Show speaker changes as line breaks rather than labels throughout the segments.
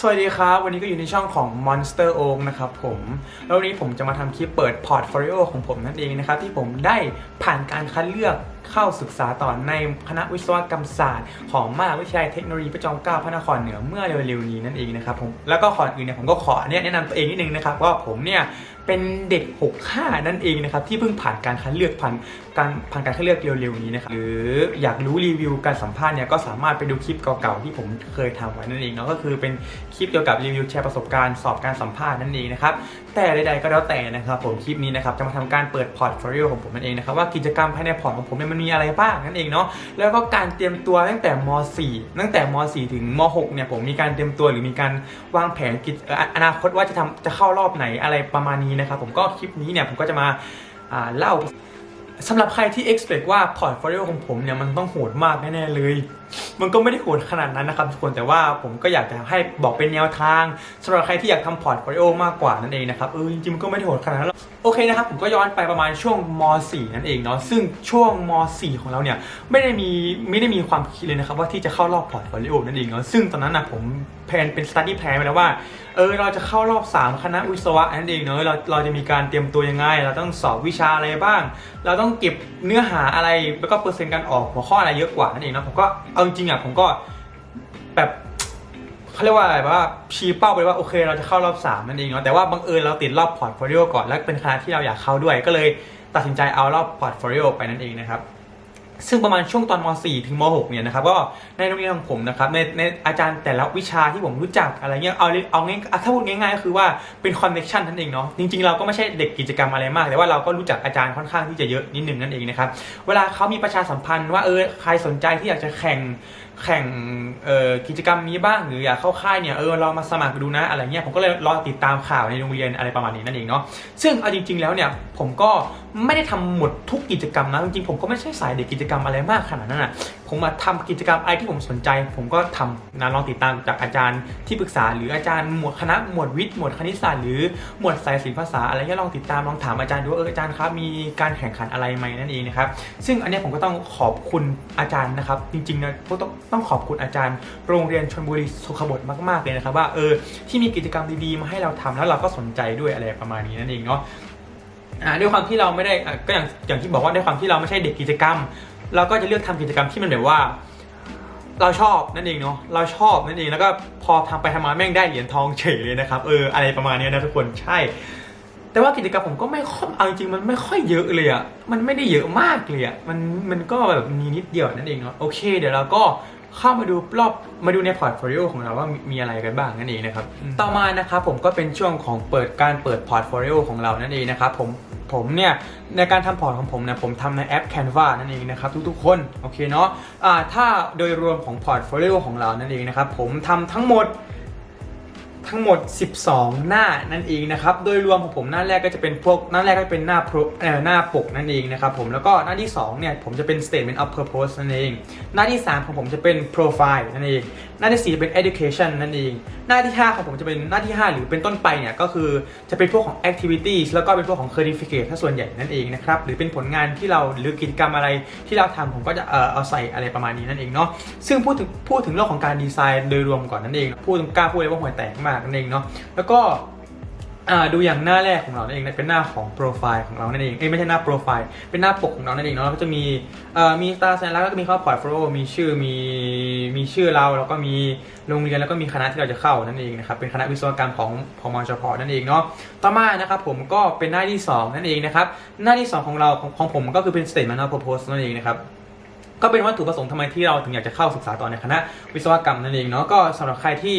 สวัสดีครับ วันนี้ก็อยู่ในช่องของ Monster o m นะครับผมแล้ววันนี้ผมจะมาทำคลิปเปิดพอร์ตโฟลิโอของผมนั่นเองนะครับ ที่ผมได้ผ่านการคัดเลือก เข้าศึกษาต่อในคณะวิศวกรรมศาสตร์ ของมหาวิทยาลัยเทคโนโลยีพระจอมเกล้าพระนครเหนือเมื่อเร็วๆนี้นั่นเองนะครับผมแล้วก็ก่อนอื่นเนี่ยผมก็ขอเนี่ยแนะนำตัวเองนิดนึงนะครับว่าผมเนี่ยเป็นเด็ก 65 นั่นเองนะครับที่เพิ่งผ่านการคัดเลือกผ่านการผ่านการคัดเลือกเร็วๆนี้นะครับหรืออยากรู้รีวิวการสัมภาษณ์เนี่ยก็สามารถไปดูคลิปเก่าๆที่ผมเคยทำไว้นั่นเองเนาะก็คือเป็นคลิปเกี่ยวกับรีวิวแชร์ประสบการณ์สอบการสัมภาษณ์นั่นเองนะครับ แต่ใดๆก็แล้วแต่นะครับผมคลิปนี้นะครับจะมาทำการเปิดพอร์ตโฟลิโอของผมนั่นเองนะครับว่ากิจกรรมภายในพอร์ตของผมเนี่ยมันมีอะไรบ้างนั่นเองเนาะแล้วก็การเตรียมตัวตั้งแต่ม .4 ตั้งแต่ม .4 ถึงม .6 เนี่ยผมมีการเตรียมตัวหรือมีการวางแผนกิจออนาคตว่าจะทำจะเข้ารอบไหนอะไรประมาณนี้นะครับผมก็คลิปนี้เนี่ยผมก็จะมาเล่า สำหรับใครที่ expect ว่าพอร์ตโฟลิโอของผมเนี่ยมันต้องโหดมากแน่ๆเลย มันก็ไม่ได้โหดขนาดนั้นนะครับทุกคนแต่ว่าผมก็อยากจะให้บอกเป็นแนวทางสำหรับใครที่อยากทำพอร์ตโฟลิโอมากกว่านั่นเองนะครับเออจริงๆมันก็ไม่ได้โหดขนาดนั้นหรอกโอเคนะครับผมก็ย้อนไปประมาณช่วงม .4 นั่นเองเนาะซึ่งช่วงม .4 ของเราเนี่ยไม่ได้มีไม่ได้มีความคิดเลยนะครับว่าที่จะเข้ารอบพอร์ตโฟลิโอนั่นเองเนาะซึ่งตอนนั้นนะผมแพนเป็น study plan ไปแล้วว่าเออเราจะเข้ารอบ 3 คณะวิศวะนั่นเองเนอะเราเราจะมีการเตรียมตัวยังไง เราต้องสอบวิชาอะไรบ้าง เราต้องต้องเก็บเนื้อหาอะไรแล้วก็เปอร์เซ็นต์การออกหัวข้ออะไรเยอะกว่านั่นเองเนะผมก็เอาจริงๆอะผมก็แบบเขาเรียกว่าอะไรว่าชี้เป้าไปว่าโอเค เราจะเข้ารอบ 3 นั่นเองเนาะแต่ว่าบังเอิญเราติดรอบพอร์ตโฟลิโอก่อน และเป็นคณะที่เราอยากเข้าด้วยก็เลยตัดสินใจเอารอบพอร์ตโฟลิโอไปนั่นเองนะครับ ซึ่งประมาณช่วงตอนม .4 ถึงม .6 เนี่ยนะครับก็ในโรงเรียนของผมนะครับในในอาจารย์แต่ละวิชาที่ผมรู้จักอะไรเงี้ยเอาเอาง่ายถ้าพูดง่ายๆก็คือว่าเป็นคอนเนคชันนั่นเองเนาะจริงๆเราก็ไม่ใช่เด็กกิจกรรมอะไรมาก แต่ว่าเราก็รู้จักอาจารย์ค่อนข้างที่จะเยอะนิดนึงนั่นเองนะครับเวลาเขามีประชาสัมพันธ์ว่าเออใครสนใจที่อยากจะแข่งแข่งกิจกรรมนี้บ้างหรืออยากเข้าค่ายเนี่ยเออลองมาสมัครดูนะอะไรเงี้ยผมก็เลยรอติดตามข่าวในโรงเรียนอะไรประมาณนี้นั่นเองเนาะซึ่งเอาจริง ๆแล้วเนี่ย ผมก็ไม่ได้ทำหมดทุกกิจกรรมนะจริงๆผมก็ไม่ใช่สายเด็กกิจกรรมอะไรมากขนาดนั้นอะผมมาทำกิจกรรมอะไรที่ผมสนใจ ผมก็ทำนะลองติดตามจากอาจารย์ที่ปรึกษา หรืออาจารย์หมวดคณะหมวดวิทย์หมวดคณิตศาสตร์หรือหมวดสายศิลปภาษาอะไรเงี้ยลองติดตามลองถามอาจารย์ดูว่าเอออาจารย์ครับมีการแข่งขันอะไรไหมนั่นเองนะครับซึ่งอันนี้ผมก็ต้องขอบคุณอาจารย์นะครับ จริงๆนะก็ต้องต้องขอบคุณอาจารย์ โรงเรียนชนบุรีสุขบดมากๆเลยนะครับว่าเออที่มีกิจกรรมดีๆมาให้เราทำแล้วเราก็สนใจด้วยอะไรประมาณนี้นั่นเองเนาะ อ่าด้วยความที่เราไม่ได้ก็อย่างอย่างที่บอกว่าด้วยความที่เราไม่ใช่เด็กกิจกรรม เราก็จะเลือกทำกิจกรรมที่มันแบบว่า เราชอบนั่นเองเนาะเราชอบนั่นเองแล้วก็พอทำไปทำมาแม่งได้เหรียญทองเฉยเลยนะครับเอออะไรประมาณนี้นะทุกคนใช่ แต่ว่ากิจกรรมผมก็ไม่ค่อยเอาจริงมันไม่ค่อยเยอะเลยอะ่ะมันไม่ได้เยอะมากเลยอะมันมันก็แบบมีนิดเดียวนั่นเองเนาะโอเค เดี๋ยวเราก็ เข้ามาดูรอบมาดูในพอร์ตโฟลิโอของเราว่ามีมีอะไรกันบ้างนั่นเองนะครับอืมต่อมานะครับผมก็เป็นช่วงของเปิดการเปิดพอร์ตโฟลิโอของเรานั่นเองนะครับผมผมเนี่ยในการทำพอร์ตของผมเนี่ยผมทำในแอป Canva นั่นเองนะครับทุกๆคนโอเคเนาะอ่าถ้าโดยรวมของพอร์ตโฟลิโอของเรานั่นเองนะครับผมทำทั้งหมด ทั้งหมด 12 หน้านั่นเองนะครับ โดยรวมของผมหน้าแรกก็จะเป็นพวกหน้าแรกก็เป็นหน้าเอ่อหน้าปกนั่นเองนะครับผมแล้วก็หน้าที่ 2 เนี่ยผมจะเป็น statement of purpose นั่นเอง หน้าที่ 3 ของผมจะเป็น profile นั่นเอง หน้าที่ 4 เป็น education นั่นเอง หน้าที่ 5 ของผมจะเป็นหน้าที่ 5 หรือเป็นต้นไปเนี่ยก็คือจะเป็นพวกของ activities แล้วก็เป็นพวกของ certificate ถ้าส่วนใหญ่นั่นเองนะครับหรือเป็นผลงานที่เราหรือกิจกรรมอะไรที่เราทำผมก็จะเออเอาใส่อะไรประมาณนี้นั่นเองเนาะซึ่งพูดถึงพูดถึงเรื่องของการดีไซน์โดยรวมก่อนนั่นเองพูดกล้าพูดเลยว่าห่วยแตกมากนั่นเองเนาะแล้วก็ อ่าดูอย่างหน้าแรกของเรานั่นเองนะเป็นหน้าของโปรไฟล์ของเรานั่นเองเอ้ยไม่ใช่หน้าโปรไฟล์เป็นหน้าปกของเรานั่นเองเนาะก็จะมีเอ่อมีตาสัญลักษณ์แล้วก็มีข้อพอร์ตโฟลมีชื่อมีมีชื่อเราแล้วก็มีโรงเรียนแล้วก็มีคณะที่เราจะเข้านั่นเองนะครับเป็นคณะวิศวกรรมของของมจพนั่นเองเนาะต่อมานะครับผมก็เป็นหน้าที่สองนั่นเองนะครับหน้าที่สองของเราของของผมก็คือเป็น statement of purpose นั่นเองนะครับ ก็เป็นวัตถุประสงค์ทำไมที่เราถึงอยากจะเข้าศึกษาต่อในคณะวิศวกรรมนั่นเองเนาะก็สำหรับใครที่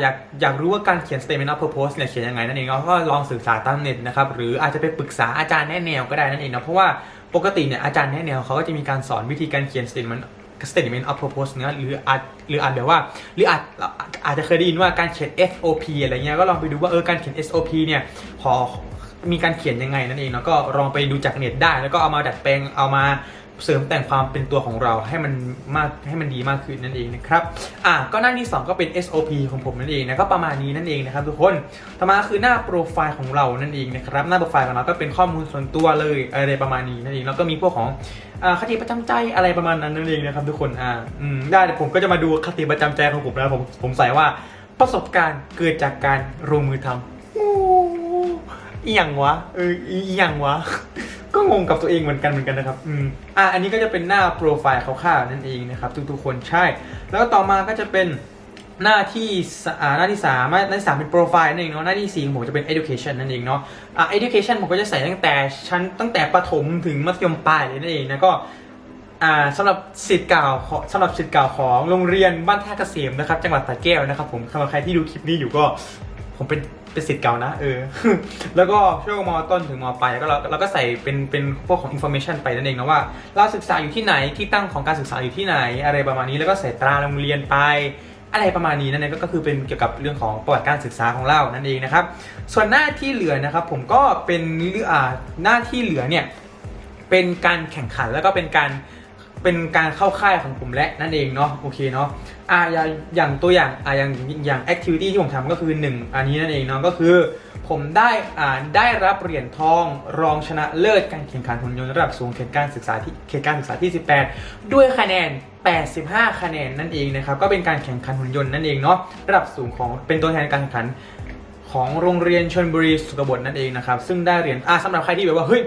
อยากอยากรู้ว่าการเขียน statement of purpose เนี่ยเขียนยังไงนั่นเองเนาะก็ลองศึกษาตามเน็ตนะครับหรืออาจจะไปปรึกษาอาจารย์แนะแนวก็ได้นั่นเองเนาะเพราะว่าปกติเนี่ยอาจารย์แนะแนวเขาก็จะมีการสอนวิธีการเขียน statement statement of purpose เนะหรืออาจหรืออาจแบบว่า หรืออาจอาจจะเคยได้ยินว่าการเขียน SOP อะไรเงี้ยก็ลองไปดูว่าเออการเขียน SOP เนี่ยพอมีการเขียนยังไงนั่นเองเนาะก็ลองไปดูจากเน็ตได้ แล้วก็เอามาดัดแปลงเอามา เสริมแต่งความเป็นตัวของเราให้มันมากให้มันดีมากขึ้นนั่นเองนะครับ อะก็หน้าที่ 2 ก็เป็น SOP ของผมนั่นเองนะก็ประมาณนี้นั่นเองนะครับทุกคนต่อมาคือหน้าโปรไฟล์ของเรานั่นเองนะครับ หน้าโปรไฟล์ของเราก็เป็นข้อมูลส่วนตัวเลยอะไรประมาณนี้นั่นเองแล้วก็มีพวกของอ่าคติประจำใจอะไรประมาณนั้นนั่นเองนะครับทุกคนอ่าอืมได้เดี๋ยวผมก็จะมาดูคติประจำใจของผมนะผมผมใส่ว่าประสบการณ์เกิดจากการลงมือทำอ้อีหยังวะเอออีหยังวะ งงกับตัวเองเหมือนกันเหมือนกันนะครับอืมอะอันนี้ก็จะเป็นหน้าโปรไฟล์คร่าวๆนั่นเองนะครับทุกๆคนใช่ แล้วก็ต่อมาก็จะเป็นหน้าที่อ่าหน้าที่สามหน้าที่สามเป็นโปรไฟล์นั่นเองเนาะหน้าที่สี่ของผมจะเป็น education นั่นเองเนาะอะ education ผมก็จะใส่ตั้งแต่ชั้นตั้งแต่ประถมถึงมัธยมปลายเลยนั่นเองนะก็อ่าสำหรับสิทธิ์เก่าสำหรับสิทธิ์เก่าของโรงเรียนบ้านท่าเกษมนะครับ จังหวัดสระแก้วนะครับผมสำหรับใครที่ดูคลิปนี้อยู่ก็ผมเป็น เป็นสิทธิ์เก่านะเออ แล้วก็ช่วงมต้นถึงมปลายแล้วก็เราเราก็ใส่เป็นเป็นพวกของ information ไปนั่นเองนะว่า เราศึกษาอยู่ที่ไหนที่ตั้งของการศึกษาอยู่ที่ไหน อะไรประมาณนี้แล้วก็ใส่ตราโรงเรียนไป อะไรประมาณนี้นั่นเองก็คือเป็นเกี่ยวกับเรื่องของประวัติการศึกษาของเรานั่นเองนะครับ ส่วนหน้าที่เหลือนะครับ ผมก็เป็นเรื่องหน้าที่เหลือเนี่ยเป็นการแข่งขันแล้วก็เป็นการ เป็นการเข้าค่ายของผมและนั่นเองเนาะโอเคเนาะอ่าอย่างตัวอย่างอ่าอย่างอย่างแอคทิวิตี้ที่ผมทำก็คือ 1 อันนี้นั่นเองเนาะก็คือ ผมได้อ่าได้รับเหรียญทองรองชนะเลิศการแข่งขันหุ่นยนต์ระดับสูงเขตการศึกษาที่เขตการศึกษาที่ 18 ด้วยคะแนน 85 คะแนนนั่นเองนะครับก็เป็นการแข่งขันหุ่นยนต์นั่นเองเนาะระดับสูงของเป็นตัวแทนการแข่งขันของโรงเรียนชนบุรีสุขบดนั่นเองนะครับซึ่งได้เหรียญอ่าสำหรับใครที่แบบว่าเฮ้ย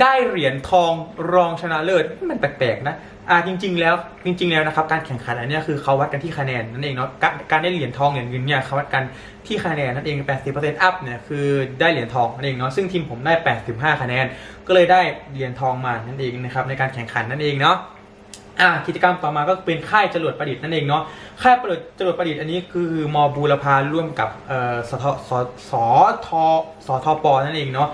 ได้เหรียญทองรองชนะเลิศมันแปลกๆนะอ่าจริง ๆ แล้วจริง ๆ แล้วนะครับการแข่งขันอันนี้คือเขาวัดกันที่คะแนนนั่นเองเนาะการการได้เหรียญทองเหรียญเงินเนี่ยเขาวัดกันที่คะแนนนั่นเอง 80% up เนี่ยคือได้เหรียญทองนั่นเองเนาะซึ่งทีมผมได้ 85 คะแนน ก็เลยได้เหรียญทองมานั่นเองนะครับในการแข่งขันนั่นเองเนาะอ่ากิจกรรมต่อมาก็เป็นค่ายจรวดประดิษฐ์นั่นเองเนาะค่ายประดิษฐ์จรวดประดิษฐ์อันนี้คือมบูรพาร่วมกับเอ่อสทสสทสทปนั่นเองเนาะ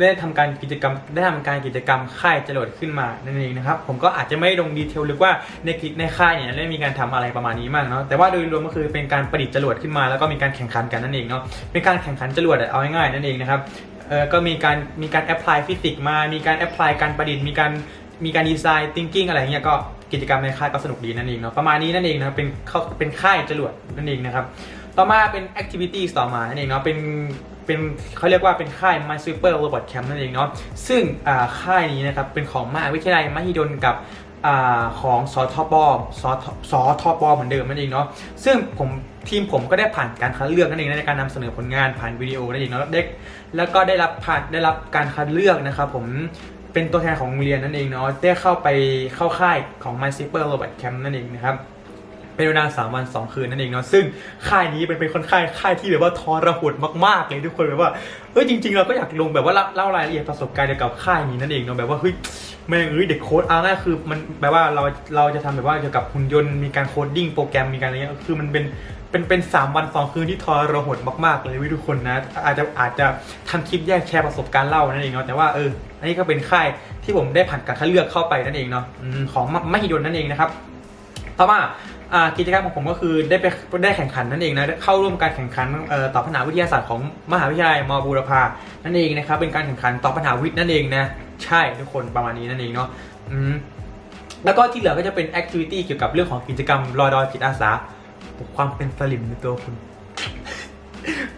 ได้ทำการกิจกรรมได้ทำการกิจกรรมค่ายจรวดขึ้นมานั่นเองนะครับผมก็อาจจะไม่ลงดีเทลลึกว่าในกิจในค่ายเนี่ยได้มีการทำอะไรประมาณนี้มากเนาะแต่ว่าโดยรวมก็คือเป็นการประดิษฐ์จรวดขึ้นมา แล้วก็มีการแข่งขันกันนั่นเองเนาะเป็นการแข่งขันจรวดอะเอาง่ายๆนั่นเองนะครับเออก็มีการมีการแอพพลายฟิสิกส์มา มีการแอพพลายการประดิษฐ์มีการมีการดีไซน์ thinking อะไรเงี้ยก็กิจกรรมในค่ายก็สนุกดีนั่นเองเนาะประมาณนี้นั่นเองนะครับเป็นเขาเป็นค่ายจรวดนั่นเองนะครับ ต่อมาเป็น activities ต่อมานั่นเองเนาะเป็นเป็นเขาเรียกว่าเป็นค่าย My Super Robot Camp นั่นเองเนาะซึ่งค่ายนี้นะครับเป็นของมหาวิทยาลัยมหิดลกับอของสทบสทสทบเหมือนเดิมนั่นเองเนาะซึ่งผมทีมผมก็ได้ผ่านการคัดเลือกนั่นเองในการนำเสนอผลงานผ่านวิดีโอนั่นเองเนาะแล้วได้แล้วก็ได้รับผ่านได้รับการคัดเลือกนะครับผมเป็นตัวแทนของโรงเรียนนั่นเองเนาะได้เข้าไปเข้าค่ายของ My Super Robot Camp นั่นเองนะครับ เป็นเวลาสามวันสองคืนนั่นเองเนาะซึ่งค่ายนี้เป็นเป็นคนค่ายค่ายที่แบบว่าทอรหดมากๆเลยทุกคนแบบว่าเฮ้ยจริง ๆ เราก็อยากลงแบบว่าเล่ารายละเอียดประสบการณ์เกี่ยวกับค่ายนี้นั่นเองเนาะแบบว่าเฮ้ยแม่งเอ้ยเด็กโค้ดเอาง่ายคือมันแบบว่าเราเราจะทำแบบว่าเกี่ยวกับหุ่นยนต์มีการโคดดิ้งโปรแกรมมีการอะไรเงี้ยคือมันเป็นเป็นเป็นสามวันสองคืนที่ทอรหดมากๆเลยว้ยทุกคนนะอาจจะอาจจะทำคลิปแยกแชร์ประสบการณ์เล่านั่นเองเนาะแต่ว่าเอออันนี้ก็เป็นค่ายที่ผมได้ผ่านการคัดเลือกเข้าไปนั่นเองเนาะของมหิดลนั่นเองนะครับต่อมาอ่า กิจกรรมของผมก็คือได้ไปได้แข่งขันนั่นเองนะเข้าร่วมการแข่งขันเอ่อตอบปัญหาวิทยาศาสตร์ของมหาวิทยาลัยมบูรพานั่นเองนะครับเป็นการแข่งขันตอบปัญหาวิทย์นั่นเองนะใช่ทุกคนประมาณนี้นั่นเองเนาะแล้วก็ที่เหลือก็จะเป็นแอคทิวิตี้เกี่ยวกับเรื่องของกิจกรรมรอดอยจิตอาสาปลุกความเป็นสลิมในตัวคุณ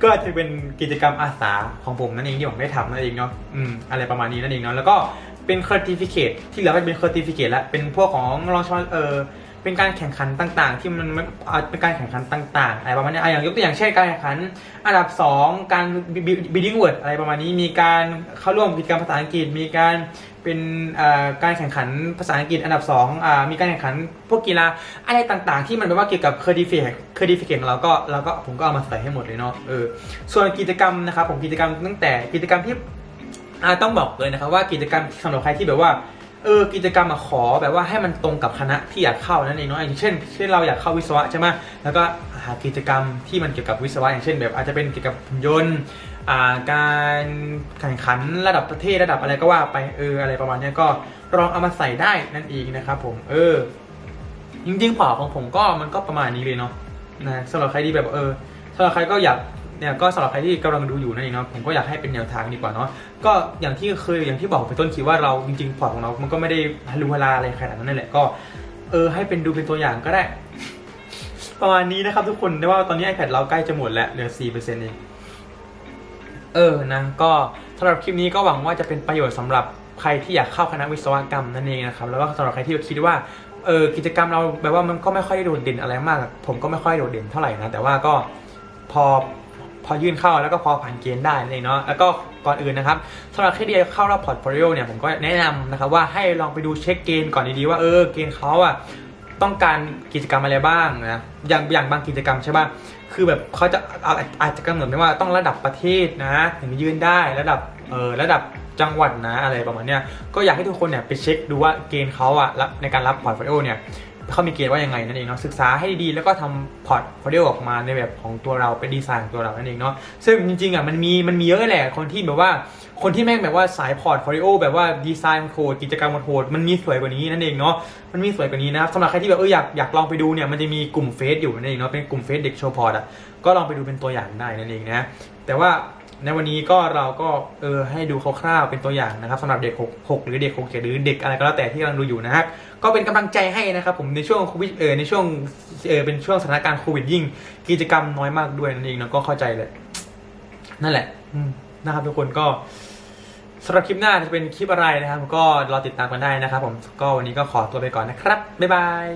ก็จะเป็นกิจกรรมอาสาของผมนั่นเองที่ผมได้ทำนั่นเองเนาะอืมอะไรประมาณนี้นั่นเองเนาะแล้วก็เป็นเ e อร์ติฟิเคตที่เหลือก็เป็นเ e อร์ติฟิเคตแล้วเป็นพวกของรองชอนเออ เป็นการแข่งขันต่างๆ ที่มันมันอ่าเป็นการแข่งขันต่างๆอะไรประมาณนี้อะอย่างยกตัวอย่างเช่นการแข่งขัน อันดับ 2 การ bidding word อะไรประมาณนี้ มีการเข้าร่วมกิจกรรมภาษาอังกฤษ มีการเป็นการแข่งขันภาษาอังกฤษอันดับ2อ่ามีการแข่งขันพวกกีฬาอะไรต่างๆ ที่มันแบบว่าเกี่ยวกับ certificate certificate ของเราก็เราก็ผมก็เอามาใส่ให้หมดเลยเนาะเออส่วนกิจกรรมนะครับผมกิจกรรมตั้งแต่กิจกรรมที่ต้องบอกเลยนะครับว่ากิจกรรมสำหรับใครที่แบบว่า เออกิจกรรมมาขอแบบว่าให้มันตรงกับคณะที่อยากเข้านั่นเองเนาะอย่างเช่นเช่นเราอยากเข้าวิศวะใช่ไหมแล้วก็หากิจกรรมที่มันเกี่ยวกับวิศวะอย่างเช่น แบบอาจจะเป็นเกี่ยวกับหุ่นยนต์าการแข่งขันระดับประเทศระดับอะไรก็ว่าไปเอออะไรประมาณนี้ก็ลองเอามาใส่ได้นั่นเองนะครับผมเออจริงๆพอร์ตของผมก็มันก็ประมาณนี้เลยเนาะนะสำหรับใครที่แบบเออสำหรับใครก็อยาก เนี่ยก็สำหรับใครที่กำลังดูอยู่นั่นเองเนาะผมก็อยากให้เป็นแนวทางดีกว่าเนาะก็อย่างที่เคยอย่างที่บอกไปต้นคลิปว่าเราจริงๆพอร์ตของเรา มันก็ไม่ได้ฮารุฮาราอะไรขนาดนั้นนั่นแหละก็เออให้เป็นดูเป็นตัวอย่างก็ได้ ประมาณนี้นะครับทุกคนได้ว่าตอนนี้ iPad เราใกล้จะหมดแล้วเหลือ4%เองเออนะก็สำหรับคลิปนี้ก็หวังว่าจะเป็นประโยชน์สำหรับใครที่อยากเข้าคณะวิศวกรรมนั่นเองนะครับแล้วก็สำหรับใครที่คิดว่าเออกิจกรรมเราแบบว่ามันก็ไม่ค่อยได้โดดเด่นอะไรมาก ผมก็ไม่ค่อยโดดเด่นเท่าไหร่นะแต่ว่าก็พอ พอยื่นเข้าแล้วก็พอผ่านเกณฑ์ได้เองเนาะแล้วก็ก่อนอื่นนะครับสำหรับใครที่เข้ารอบพอร์ตโฟลิโอเนี่ยผมก็แนะนำนะครับว่าให้ลองไปดูเช็คเกณฑ์ก่อนดีๆว่าเออเกณฑ์เขาอะต้องการกิจกรรมอะไรบ้างนะอย่างอย่างบางกิจกรรมใช่ป่ะคือแบบเขาจะอาจอาจจะกำหนดไว้ว่าต้องระดับประเทศนะถึงยื่นได้ระดับเออระดับจังหวัดนะอะไรประมาณเนี้ยก็อยากให้ทุกคนเนี่ยไปเช็คดูว่าเกณฑ์เขาอะในการรับพอร์ตโฟลิโอเนี่ย เขามีเกณฑ์ว่ายังไงนั่นเองเนาะศึกษาให้ดีๆแล้วก็ทำพอร์ตโฟลิโอออกมาในแบบของตัวเราเป็นดีไซน์ของตัวเรานั่นเองเนาะซึ่งจริงๆอะมันมีมันมีเยอะแหละคนที่แบบว่าคนที่แม่งแบบว่าสายพอร์ตโฟลิโอแบบว่าดีไซน์โคดกิจกรรมโคดมันมีสวยกว่านี้นั่นเองเนาะมันมีสวยกว่านี้นะครับสำหรับใครที่แบบเอออยากอยากลองไปดูเนี่ยมันจะมีกลุ่มเฟซอยู่นั่นเองเนาะเป็นกลุ่มเฟซเด็กโชว์พอร์ตอะก็ลองไปดูเป็นตัวอย่างได้นั่นเองนะแต่ว่า ในวันนี้ก็เราก็เออให้ดูคร่าวๆเป็นตัวอย่างนะครับสำหรับเด็ก6 6หรือเด็ก6 7หรือเด็กอะไรก็แล้วแต่ที่กำลังดูอยู่นะฮะก็เป็นกำลังใจให้นะครับผมในช่วงโควิดเออในช่วงเออเป็นช่วงสถานการณ์โควิดยิ่ง กิจกรรมน้อยมากด้วยนั่นเองนะก็เข้าใจเลย นั่นแหละนะครับทุกคนก็สำหรับคลิปหน้าจะเป็นคลิปอะไรนะครับ ก็รอติดตามกันได้นะครับ ผมก็วันนี้ก็ขอตัวไปก่อนนะครับบ๊ายบาย